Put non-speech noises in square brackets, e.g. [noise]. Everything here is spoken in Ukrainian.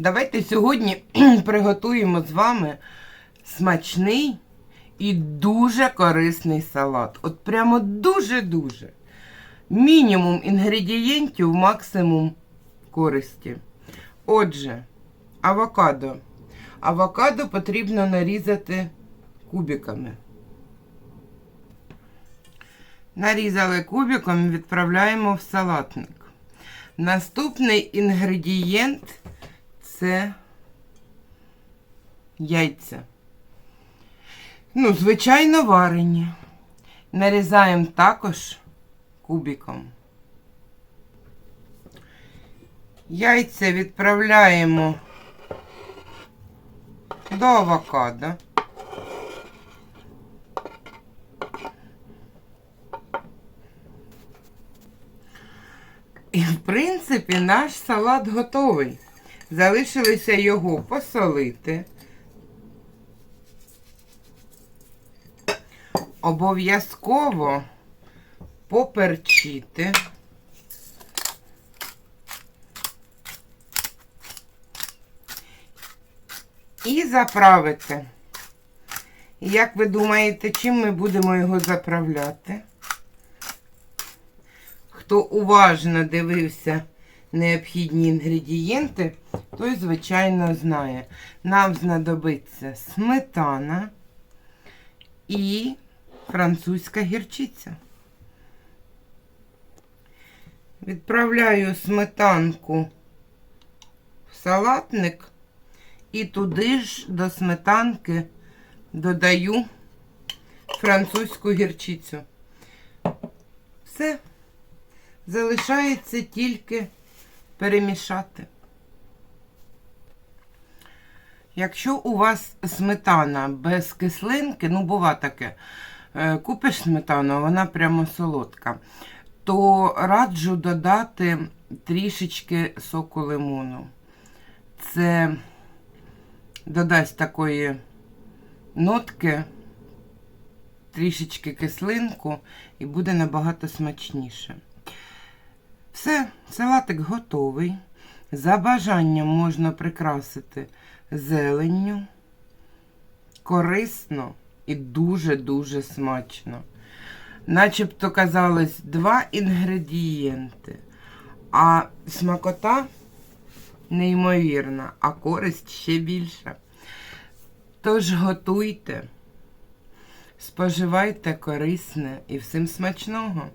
Давайте сьогодні [clears throat] приготуємо з вами смачний і дуже корисний салат. От прямо дуже-дуже. Мінімум інгредієнтів, максимум користі. Отже, авокадо. Авокадо потрібно нарізати кубиками. Нарізали кубиком відправляємо в салатник. Наступний інгредієнт це яйця. Ну, звичайно, варені. Нарізаємо також кубиком. Яйця відправляємо до авокадо. І, в принципі, наш салат готовий. Залишилося його посолити. Обов'язково поперчити. І заправити. Як ви думаєте, чим ми будемо його заправляти? Хто уважно дивився необхідні інгредієнти, той, звичайно, знає. Нам знадобиться сметана і французька гірчиця. Відправляю сметанку в салатник і туди ж до сметанки додаю французьку гірчицю. Все. Залишається тільки перемішати. Якщо у вас сметана без кислинки, ну, бува таке, е, купиш сметану, вона прямо солодка, то раджу додати трішечки соку лимону. Це додасть такої нотки, трішечки кислинку і буде набагато смачніше. Все, салатик готовий. За бажанням можна прикрасити зеленню. Корисно і дуже-дуже смачно. Начебто казалось два інгредієнти, а смакота неймовірна, а користь ще більша. Тож готуйте, споживайте корисне і всім смачного!